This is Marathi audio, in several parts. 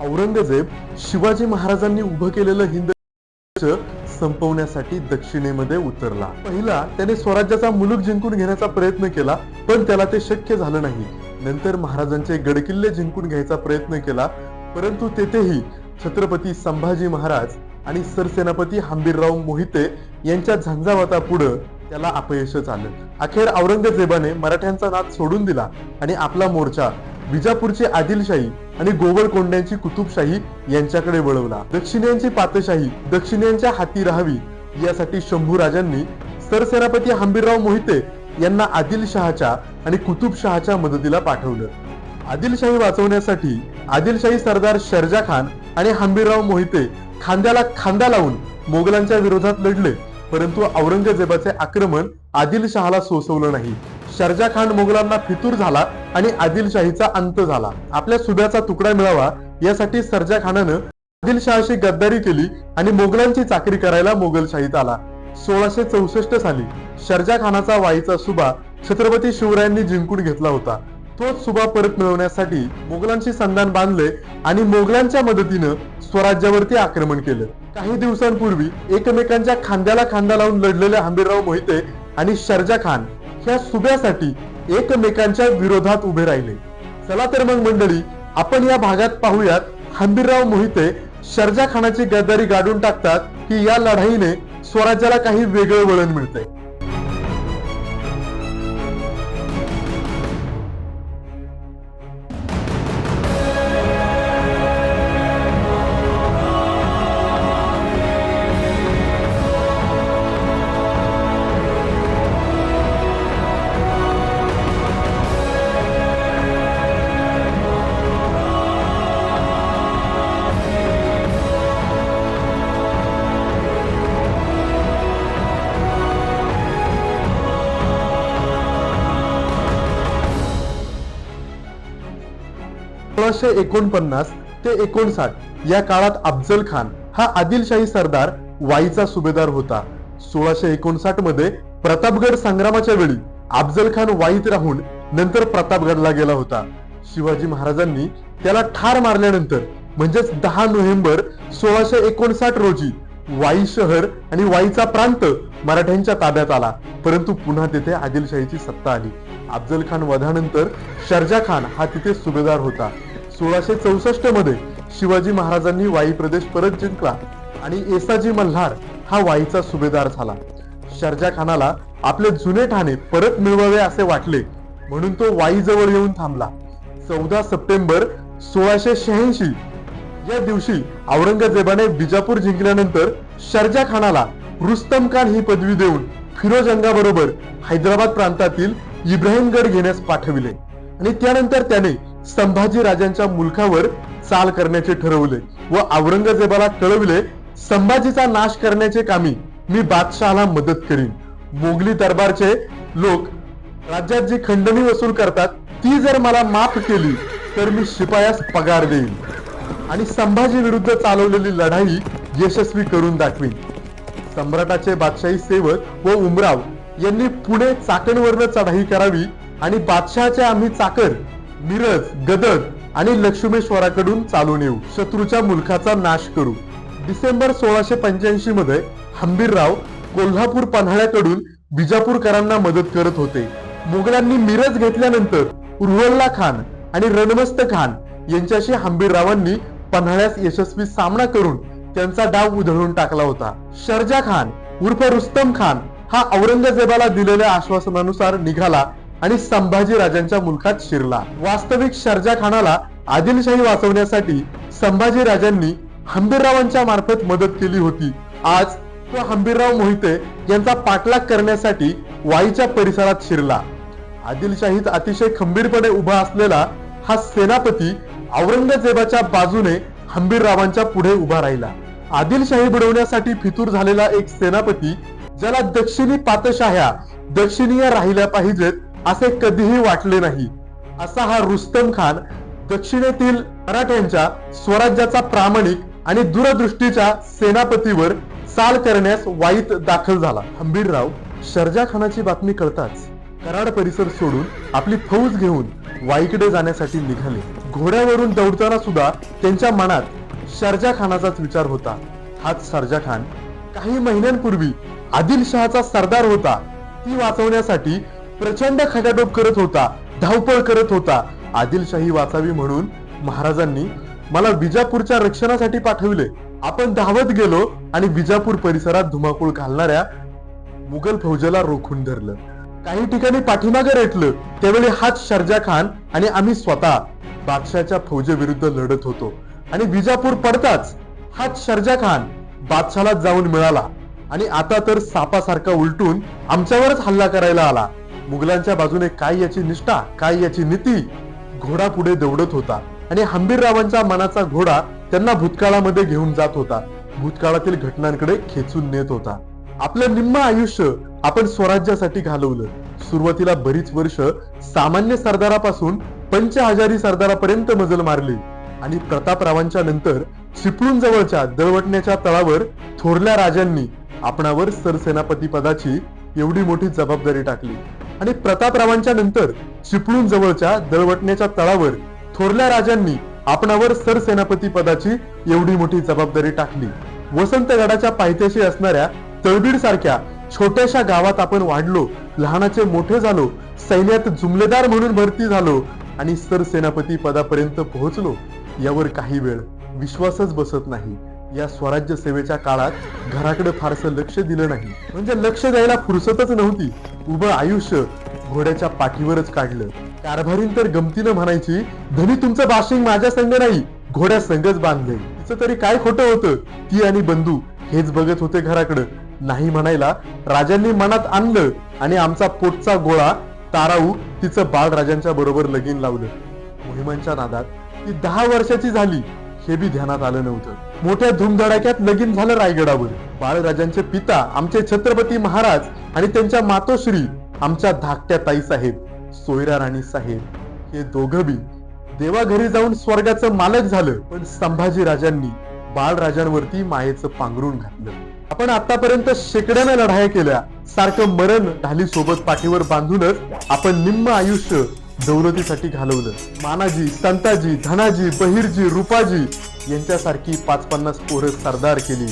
औरंगजेब शिवाजी महाराजांनी उभं केलेलं हिंद संपवण्यासाठी दक्षिणेमध्ये उतरला. पहिला त्याने स्वराज्याचा मुलुक जिंकून घेण्याचा प्रयत्न केला पण त्याला ते शक्य झालं नाही. नंतर महाराजांचे गडकिल्ले जिंकून घ्यायचा प्रयत्न केला परंतु तेथेही छत्रपती संभाजी महाराज आणि सरसेनापती हंबीरराव मोहिते यांच्या झंझावातापुढं त्याला अपयशच आलं. अखेर औरंगजेबाने मराठ्यांचा नाद सोडून दिला आणि आपला मोर्चा विजापूरची आदिलशाही आणि गोवळकोंड्यांची कुतुबशाही यांच्याकडे वळवला. दक्षिणेयांची पातशाही दक्षिणेयांच्या हाती राहावी यासाठी शंभू राजांनी सरसेनापती हंबीरराव मोहिते यांना आदिलशहाच्या आणि कुतुबशहाच्या मदतीला पाठवलं. आदिलशाही वाचवण्यासाठी आदिलशाही सरदार शर्जा खान आणि हंबीरराव मोहिते खांद्याला खांदा लावून मोगलांच्या विरोधात लढले परंतु औरंगजेबाचे आक्रमण आदिलशहाला सोसवलं नाही. शर्जा खान मोगलांना फितूर झाला आणि आदिलशाहीचा अंत झाला. आपल्या सुब्याचा तुकडा मिळावा यासाठी सर्जा खानानं आदिलशहाशी गद्दारी केली आणि मोगलांची चाकरी करायला मोगलशाहीत आला. सोळाशे चौसष्ट साली शर्जा खानाचा वाईचा सुबा छत्रपती शिवरायांनी जिंकून घेतला होता. तोच सुभा परत मिळवण्यासाठी मोगलांशी संधान बांधले आणि मोगलांच्या मदतीनं स्वराज्यावरती आक्रमण केलं. काही दिवसांपूर्वी एकमेकांच्या खांद्याला खांदा लावून लढलेले हंबीरराव मोहिते आणि शर्जा खान ह्या सुब्यासाठी एकमेकांच्या विरोधात उभे राहिले. चला तर मग मंडळी आपण या भागात पाहूयात हंबीरराव मोहिते शर्जा खानाची गद्दारी गाडून टाकतात की या लढाईने स्वराज्याला काही वेगळं वळण मिळते सोळाशे एकोणपन्नास ते एकोणसाठ या काळात अफजल खान हा आदिलशाही सरदार वाईचा सुभेदार होता. सोळाशे एकोणसाठमध्ये प्रतापगड संग्रामाच्या वेळी अफजल खान वाईत राहून नंतर प्रतापगडला गेला होता. शिवाजी महाराजांनी त्याला ठार मारल्यानंतर म्हणजेच दहा नोव्हेंबर सोळाशे एकोणसाठ रोजी वाई शहर आणि वाईचा प्रांत मराठ्यांच्या ताब्यात आला. परंतु पुन्हा तेथे आदिलशाहीची सत्ता आली. अफजल खान वधानंतर शर्जा खान हा तिथे सुभेदार होता. सोळाशे चौसष्टमध्ये शिवाजी महाराजांनी वाई प्रदेश परत जिंकला आणि एसाजी मल्हार हा वाईचा सुभेदार झाला. शर्जा खानाला आपले जुने ठाणे परत मिळवावे असे वाटले म्हणून तो वाई जवळ येऊन थांबला. चौदा सप्टेंबर सोळाशे शहाऐंशी या दिवशी औरंगजेबाने बिजापूर जिंकल्यानंतर शर्जा खानाला रुस्तम खान ही पदवी देऊन फिरोजंगाबरोबर हैदराबाद प्रांतातील इब्राहिमगड घेण्यास पाठविले आणि त्यानंतर त्याने संभाजी राजांच्या मुलखावर चाल करण्याचे ठरवले व औरंगजेबाला कळविले संभाजीचा नाश करण्याचे कामी मी बादशहाला मदत करीन. मोगली दरबारचे लोक राज्यात जी खंडणी वसूल करतात ती जर मला माफ केली तर मी शिपायास पगार देईन. आणि संभाजी विरुद्ध चालवलेली लढाई यशस्वी करून दाखवीन. सम्राटाचे बादशाही सेवक व उमराव यांनी पुणे चाकणवरनं चढाई करावी आणि बादशहाचे आम्ही चाकर मिरज गदग आणि लक्ष्मेश्वराकडून चालून येऊ. शत्रूच्या मुलखाचा नाश करू. डिसेंबर सोळाशे पंच्याऐंशी मध्ये हंबीरराव कोल्हापूर पन्हाळ्याकडून बिजापूरकरांना मदत करत होते. मुघलांनी मिरज घेतल्यानंतर उर्वल्ला खान आणि रणमस्त खान यांच्याशी हंबीररावांनी पन्हाळ्यास यशस्वी सामना करून त्यांचा डाव उधळून टाकला होता. शर्जा खान उर्फ रुस्तम खान हा औरंगजेबाला दिलेल्या आश्वासनानुसार निघाला आणि संभाजी राजांच्या मुलखात शिरला. वास्तविक शर्जा खानाला आदिलशाही वाचवण्यासाठी संभाजी राजांनी हंबीररावांच्या मार्फत मदत केली होती. आज तो हंबीरराव मोहिते यांचा पाठलाग करण्यासाठी वाईच्या परिसरात शिरला. आदिलशाहीत अतिशय खंबीरपणे उभा असलेला हा सेनापती औरंगजेबाच्या बाजूने हंबीररावांच्या पुढे उभा राहिला. आदिलशाही बुडवण्यासाठी फितूर झालेला एक सेनापती ज्याला दक्षिणी पातशाह्या दक्षिणीय राहिल्या पाहिजेत असे कधीही वाटले नाही. असा हा रुस्तम खान दक्षिणेतील मराठ्यांच्या स्वराज्याचा प्रामाणिक आणि दूरदृष्टीच्या सेनापतीवर चाल करण्यास वाईट दाखल झाला. हंबीरराव शर्जा खानाची बातमी कळताच. कराड परिसर सोडून आपली फौज घेऊन वाईकडे जाण्यासाठी निघाले. घोड्यावरून दौडताना सुद्धा त्यांच्या मनात शर्जा खानाचाच विचार होता. हाच शर्जा खान काही महिन्यांपूर्वी आदिलशहाचा सरदार होता. ती वाचवण्यासाठी प्रचंड खटाटोप करत होता धावपळ करत होता. आदिलशाही वाचावी म्हणून महाराजांनी मला विजापूरच्या रक्षणासाठी पाठविले. आपण धावत गेलो आणि विजापूर परिसरात धुमाकूळ घालणाऱ्या मुघल फौजेला रोखून धरलं. काही ठिकाणी पाठीमागे रेटलं. त्यावेळी हाच शर्जा खान आणि आम्ही स्वतः बादशाच्या फौजेविरुद्ध लढत होतो. आणि विजापूर पडताच हाच शर्जा खान बादशाला जाऊन मिळाला. आणि आता तर सापासारखा उलटून आमच्यावरच हल्ला करायला आला. मुघलांच्या बाजूने काय याची निष्ठा काय याची नीती? घोडा पुढे दौडत होता आणि हंबीररावांच्या मनाचा घोडा त्यांना भूतकाळामध्ये घेऊन जात होता. भूतकाळातील घटनांकडे खेचून नेत होता. आपलं निम्म आयुष्य आपण स्वराज्यासाठी घालवलं. सुरुवातीला बरीच वर्ष सामान्य सरदारापासून पंच हजारी सरदारापर्यंत मजल मारली आणि प्रतापरावांच्या नंतर चिपळूण जवळच्या दळवटण्याच्या तळावर थोरल्या राजांनी आपणावर सरसेनापती पदाची एवढी मोठी जबाबदारी टाकली. आणि प्रतापरावांच्या नंतर चिपळूण जवळच्या दळवटण्याच्या तळावर थोरल्या राजांनी आपणावर सरसेनापती पदाची एवढी मोठी जबाबदारी टाकली. वसंतगडाच्या पायथ्याशी असणाऱ्या तळबीड सारख्या छोट्याशा गावात आपण वाढलो लहानाचे मोठे झालो सैन्यात जुमलेदार म्हणून भरती झालो आणि सरसेनापती पदापर्यंत पोहोचलो. यावर काही वेळ विश्वासच बसत नाही. या स्वराज्य सेवेच्या काळात घराकडे फारसं लक्ष दिलं नाही. म्हणजे लक्ष द्यायला फुरसतच नव्हती. उभं आयुष्य घोड्याच्या पाठीवरच काढलं. कारभारीन तर गमतीनं म्हणायची धनी तुमचं बाशिंग माझ्या संघ नाही. घोड्या संगच बांधले. तिचं तरी काय खोटं होतं? ती आणि बंधू हेच बघत होते घराकडं. नाही म्हणायला राजांनी मनात आणलं आणि आमचा पोटचा गोळा ताराऊ तिचं बाळ राजांच्या बरोबर लगीन लावलं. मोहिमांच्या नादात ती दहा वर्षाची झाली हे बी ध्यानात आलं नव्हतं. मोठ्या धुमधडाक्यात लगीन झालं रायगडावर. बाळराजांचे पिता आमचे छत्रपती महाराज आणि त्यांच्या मातोश्री आमच्या धाकट्या ताई साहेब सोयरा राणी साहेब हे दोघबी देवाघरी जाऊन स्वर्गाचं मालक झालं. पण संभाजी राजांनी बाळराजांवरती मायेचं पांघरून घातलं. आपण आतापर्यंत शेकड्यानं लढाया केल्या. सारखं मरण ढाली सोबत पाठीवर बांधूनच आपण निम्म आयुष्य दौलतीसाठी घालवलं. मानाजी तंताजी धनाजी बहिरजी रुपाजी यांच्यासारखी पाच पन्नास पोरं सरदार केली.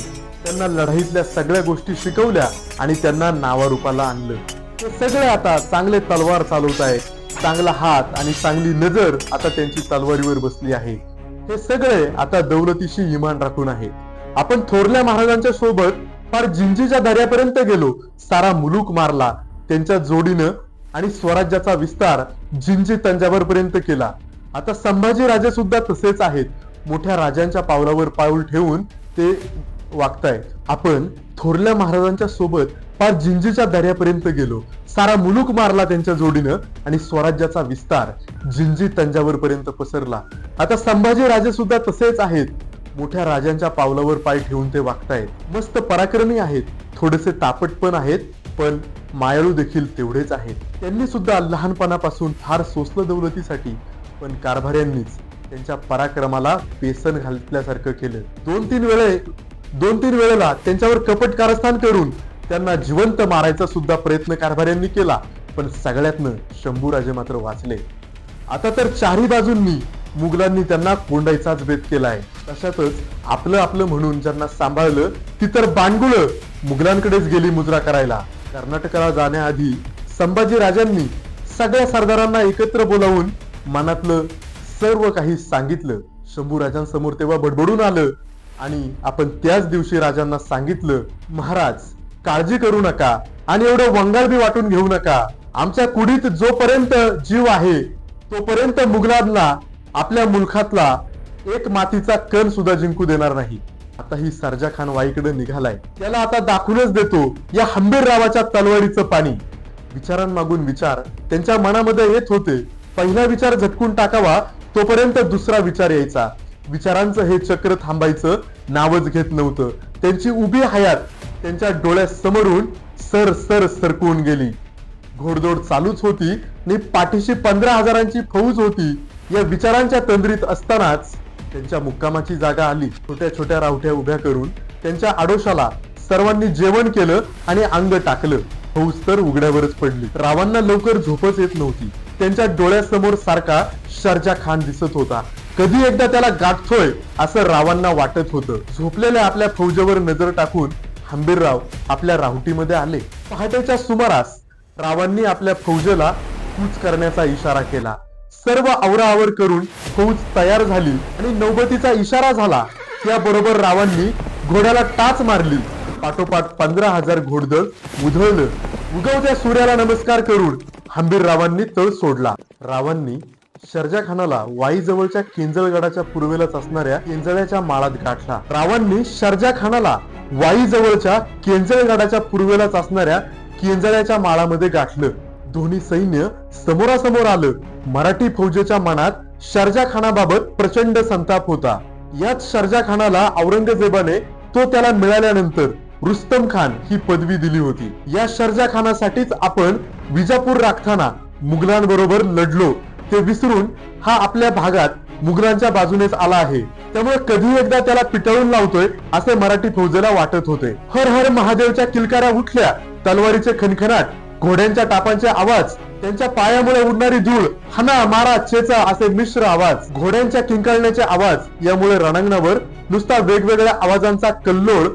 त्यांना लढाईतल्या सगळ्या गोष्टी शिकवल्या आणि त्यांना नावारूपाला आणलं. ते सगळे आता चांगले तलवार चालवत आहेत. चांगला हात आणि चांगली नजर आता त्यांची तलवारीवर बसली आहे. हे सगळे आता दौलतीशी इमान राखून आहे आपण थोरल्या महाराजांच्या सोबत फार जिंजीच्या दर्यापर्यंत गेलो. सारा मुलूक मारला. त्यांच्या जोडीनं आणि स्वराज्याचा विस्तार जिंजी तंजावर पर्यंत केला. आता संभाजी राजे सुद्धा तसेच आहेत. मोठ्या राजांच्या पावलावर पाऊल ठेवून ते वागतायत. आपण थोरल्या महाराजांच्या सोबत पार जिंजीच्या दर्यापर्यंत गेलो. सारा मुलूक मारला त्यांच्या जोडीनं आणि स्वराज्याचा विस्तार जिंजी तंजावर पर्यंत पसरला. आता संभाजी राजे सुद्धा तसेच आहेत. मोठ्या राजांच्या पावलावर पाय ठेवून ते वागतायत. मस्त पराक्रमी आहेत. थोडेसे तापट पण आहेत. पण मायाळू देखील तेवढेच आहेत. त्यांनी सुद्धा लहानपणापासून फार सोसलं दौलतीसाठी पण कारभाऱ्यांनीच त्यांच्या पराक्रमाला बेसन घातल्यासारखं केलं. दोन तीन वेळे दोन तीन वेळेला त्यांच्यावर कपट कारस्थान करून त्यांना जिवंत मारायचा सुद्धा प्रयत्न कारभाऱ्यांनी केला पण सगळ्यातनं शंभूराजे मात्र वाचले. आता तर चारही बाजूंनी मुघलांनी त्यांना कोंडायचाच बेत केलाय. तशातच आपलं आपलं म्हणून ज्यांना सांभाळलं ती तर बाणगुळ मुघलांकडेच गेली मुजरा करायला. कर्नाटकाला जाण्याआधी संभाजी राजांनी सगळ्या सरदारांना एकत्र बोलावून मनातलं सर्व काही सांगितलं. शंभू राजांसमोर तेव्हा बडबडून आलं आणि आपण त्याच दिवशी राजांना सांगितलं महाराज काळजी करू नका आणि एवढं वंगाळ बी वाटून घेऊ नका. आमच्या कुडीत जोपर्यंत जीव आहे तोपर्यंत मुघलांना आपल्या मुलखातला एक मातीचा कण सुद्धा जिंकू देणार नाही. आता ही सरजा खान वाईकडे निघालाय. त्याला आता दाखवूनच देतो या हंबीररावाच्या तलवारीचं पाणी. विचारांमागून विचार त्यांच्या मनामध्ये येत होते पहिला विचार झटकून टाकावा तोपर्यंत दुसरा विचार यायचा. विचारांचं हे चक्र थांबायचं नावच घेत नव्हतं. त्यांची उभी हयात त्यांच्या डोळ्यासमोरून सर सर सरकून गेली. घोडदौड चालूच होती आणि पाठीशी पंधरा हजारांची फौज होती. या विचारांच्या तंद्रीत असतानाच त्यांच्या मुक्कामाची जागा आली. छोट्या छोट्या रावठ्या उभ्या करून त्यांच्या आडोशाला सर्वांनी जेवण केलं आणि अंग टाकलं. फौज तर उघड्यावरच पडली. रावांना लवकर झोपच येत नव्हती. त्यांच्या डोळ्यासमोर सारखा शर्जा खान दिसत होता. कधी एकदा त्याला गाठतोय असं रावांना वाटत होतं. झोपलेल्या आपल्या फौजेवर नजर टाकून हंबीरराव आपल्या राहुटीमध्ये आले. पहाटेच्या सुमारास रावांनी आपल्या फौजेला कूच करण्याचा इशारा केला. सर्व आवराआवर करून फौज तयार झाली आणि नौबतीचा इशारा झाला. त्याबरोबर रावांनी घोड्याला टाच मारली. पाठोपाठ पंधरा हजार घोडदळ उधळलं उगवत्या सूर्याला नमस्कार करून हंबीर रावांनी तळ सोडला. रावांनी शर्जा खानाला वाई केंजळगडाच्या पूर्वेलाच असणाऱ्या केंजळ्याच्या माळात गाठला. रावांनी शर्जा खानाला केंजळगडाच्या पूर्वेलाच असणाऱ्या केंजळ्याच्या माळामध्ये गाठलं. दोन्ही सैन्य समोरासमोर आलं. मराठी फौजेच्या मनात शर्जा खानाबाबत प्रचंड संताप होता. याच शर्जा खानाला औरंगजेबाने तो त्याला मिळाल्यानंतर रुस्तम खान ही पदवी दिली होती. या शर्जा खानासाठीच आपण विजापूर राखताना मुघलांबरोबर लढलो. ते विसरून हा आपल्या भागात मुघलांच्या बाजूनेच आला आहे. त्यामुळे कधी एकदा त्याला पिटळून लावतोय असे मराठी फौजेला वाटत होते. हर हर महादेवच्या किलकाऱ्या उठल्या तलवारीचे खनखनाट घोड्यांच्या टापांचे आवाज त्यांच्या पायामुळे उडणारी धूळ हना मारा चेचा असे मिश्र आवाज घोड्यांच्या किंकाळण्याचे आवाज यामुळे रणांगणावर नुसता वेगवेगळ्या आवाजांचा कल्लोळ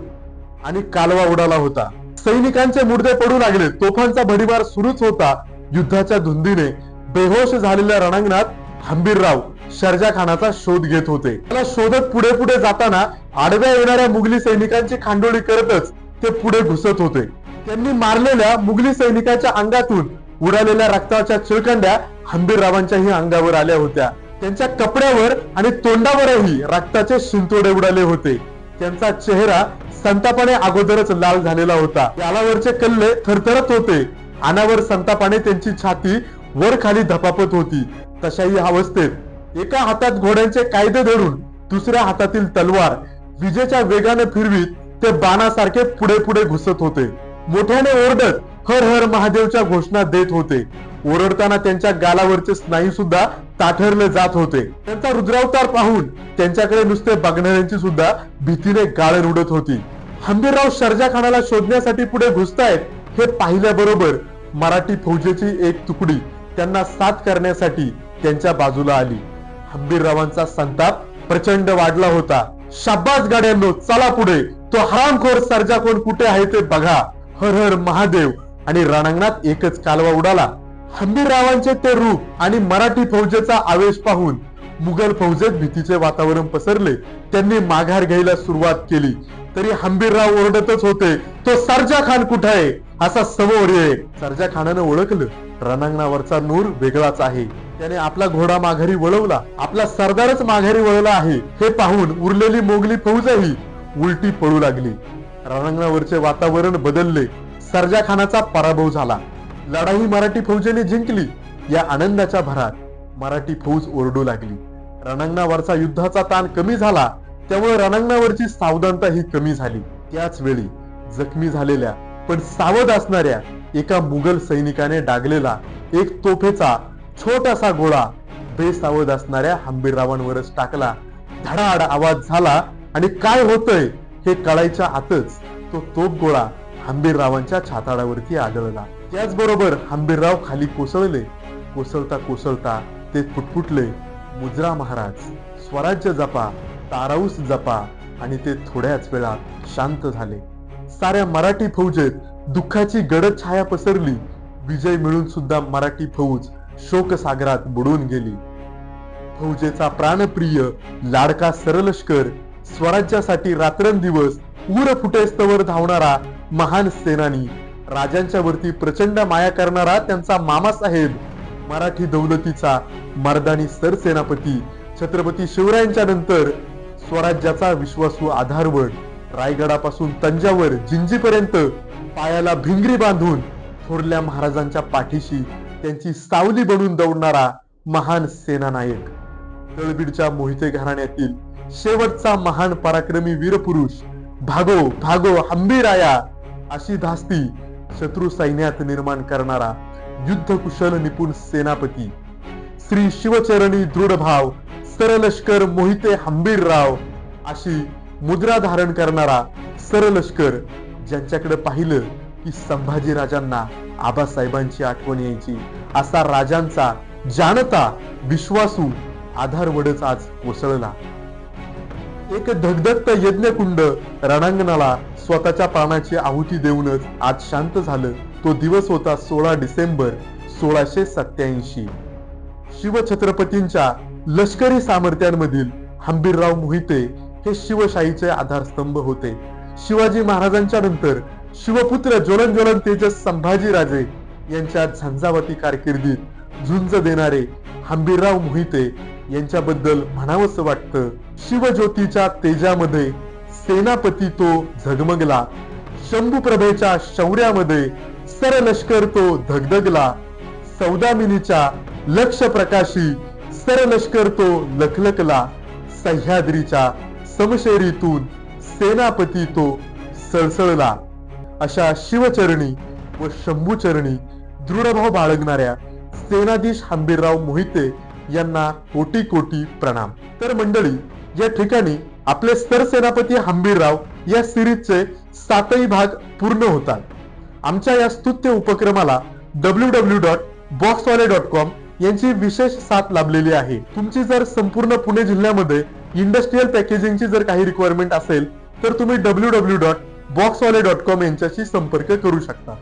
आणि कालवा उडाला होता. सैनिकांचे मुर्दे पडू लागले तोफांचा भडीमार सुरूच होता. युद्धाच्या धुंदीने बेहोश झालेल्या रणांगणात हंबीरराव शर्जा खानाचा शोध घेत होते. त्याला शोधत पुढे पुढे जाताना आडव्या येणाऱ्या मुघली सैनिकांची खांडोळी करतच ते पुढे घुसत होते. त्यांनी मारलेल्या मुघली सैनिकांच्या अंगातून उडालेल्या रक्ताच्या चिळकंड्या हंबीररावांच्याही अंगावर आल्या होत्या. त्यांच्या कपड्यावर आणि तोंडावरही रक्ताचे शिंतोडे उडाले होते. त्यांचा चेहरा संतापाने अगोदरच लाल झालेला होता. यालावरचे कल्ले थरथरत होते. अनावर संतापाने त्यांची छाती वर खाली धपापत होती. तशाही अवस्थेत एका हातात घोड्यांचे कायदे धरून दुसऱ्या हातातील तलवार विजेच्या वेगाने फिरवीत ते बाणासारखे पुढे पुढे घुसत होते. मोठ्याने ओरडत हर हर महादेवच्या घोषणा देत होते. ओरडताना त्यांच्या गालावरचे स्नायू सुद्धा ताठरले जात होते. त्यांचा रुद्रावतार पाहून त्यांच्याकडे नुसते बघणाऱ्यांची सुद्धा भीतीने गाळ उडत होती. हंबीरराव शर्जा खानाला शोधण्यासाठी पुढे घुसतायत हे पाहिल्याबरोबर मराठी फौजेची एक तुकडी त्यांना साथ करण्यासाठी त्यांच्या बाजूला आली. हंबीररावांचा संताप प्रचंड वाढला होता. शाब्बास गाड्यांनो चला पुढे. तो हरामखोर सर्जा कोण कुठे आहे ते बघा. हर हर महादेव आणि रणांगणात एकच कालवा उडाला. हंबीररावांचे ते रूप आणि मराठी फौजेचा आवेश पाहून मुघल फौजेत भीतीचे वातावरण पसरले. त्यांनी माघार घ्यायला सुरुवात केली. तरी हंबीरराव ओरडतच होते तो सरजा खान कुठे आहे? असा समोर ये. सरजा खानानं ओळखलं रणांगणावरचा नूर वेगळाच आहे. त्याने आपला घोडा माघारी वळवला. आपला सरदारच माघारी वळला आहे हे पाहून उरलेली मोगली फौजही उलटी पडू लागली. रणांगणावरचे वातावरण बदलले. सरजा खानाचा पराभव झाला. लढाई मराठी फौजेने जिंकली. या आनंदाच्या भरात मराठी फौज ओरडू लागली. रणांगणावरचा युद्धाचा ताण कमी झाला. त्यामुळे रणांगणावरची सावधानता ही कमी झाली. त्याच वेळी जखमी झालेल्या पण सावध असणाऱ्या एका मुघल सैनिकाने डागलेला एक तोफेचा छोटासा गोळा बेसावध असणाऱ्या हंबीररावांवरच टाकला. धडाड आवाज झाला आणि काय होतंय? हे कळायच्या आतच तो तोप गोळा हंबीररावांच्या छाताडावरती आदळला. त्याचबरोबर हंबीरराव खाली कोसळले. कोसळता कोसळता ते फुटफुटले. मुजरा महाराज स्वराज्य जपा ताराऊस जपा आणि ते थोड्याच वेळात शांत झाले. साऱ्या मराठी फौजेत दुःखाची गडद छाया पसरली. विजय मिळून सुद्धा मराठी फौज शोकसागरात बुडून गेली. फौजेचा प्राणप्रिय लाडका सरलष्कर स्वराज्यासाठी रात्रंदिवस उर फुटेस्तवर धावणारा महान सेनानी. राजांच्या वरती प्रचंड माया करणारा त्यांचा मामासाहेब मराठी दौलतीचा मर्दानी सरसेनापती छत्रपती शिवरायांच्या नंतर स्वराज्याचा विश्वासू आधारवड. रायगडापासून तंजावर जिंजीपर्यंत पायाला भिंगरी बांधून थोरल्या महाराजांच्या पाठीशी त्यांची सावली बनून दौडणारा महान सेनानायक. तळबीडच्या मोहिते घराण्यातील शेवटचा महान पराक्रमी वीरपुरुष भागो भागो हंबीराया अशी धास्ती शत्रू सैन्यात निर्माण करणारा युद्ध कुशल निपुण सेनापती. श्री शिवचरणी दृढ भाव सरलष्कर मोहिते हंबीरराव अशी मुद्रा धारण करणारा सरलष्कर ज्यांच्याकडे पाहिलं की संभाजी राजांना आबासाहेबांची आठवण यायची असा राजांचा जाणता विश्वासू आधारवडच आज कोसळला. एक धगधगत यज्ञकुंड रणांगणाला स्वतःच्या प्राणाची आहुती देऊनच आज शांत झालं. तो दिवस होता सोळा डिसेंबर सोळाशे सत्याऐंशी शिवछत्रपतींच्या लष्करी सामर्थ्यांमधील हंबीरराव मोहिते हे शिवशाहीचे आधारस्तंभ होते. शिवाजी महाराजांच्या नंतर शिवपुत्र ज्वलन ज्वलन तेजस संभाजीराजे यांच्या झंझावती कारकिर्दीत झुंज देणारे हंबीरराव मोहिते यांच्याबद्दल म्हणावंसं वाटतं. शिवज्योतीच्या तेजामध्ये सेनापती तो झगमगला. शंभूप्रभेच्या शौर्यामध्ये सरलष्कर तो धगधगला. सौदामिनीच्या लक्ष प्रकाशी सरलष्कर तो लखलखला. सह्याद्रीच्या समशेरीतून सेनापती तो सळसळला. अशा शिवचरणी व शंभूचरणी दृढभाव बाळगणाऱ्या सेनाधीश हंबीरराव मोहिते यांना कोटी कोटी प्रणाम. तर मंडळी या ठिकाणी आपले सरसेनापती हंबीरराव या सिरीजचे सातही भाग पूर्ण होतात. आमच्या या स्तुत्य उपक्रमाला डब्ल्यू डब्ल्यू डॉट बॉक्सवाले डॉट कॉम यांची विशेष साथ लाभलेली आहे. तुमची जर संपूर्ण पुणे जिल्ह्यामध्ये इंडस्ट्रीयल पॅकेजिंगची जर काही रिक्वायरमेंट असेल तर तुम्ही डब्ल्यू डब्ल्यू डॉट बॉक्सवाले डॉट कॉम यांच्याशी संपर्क करू शकता.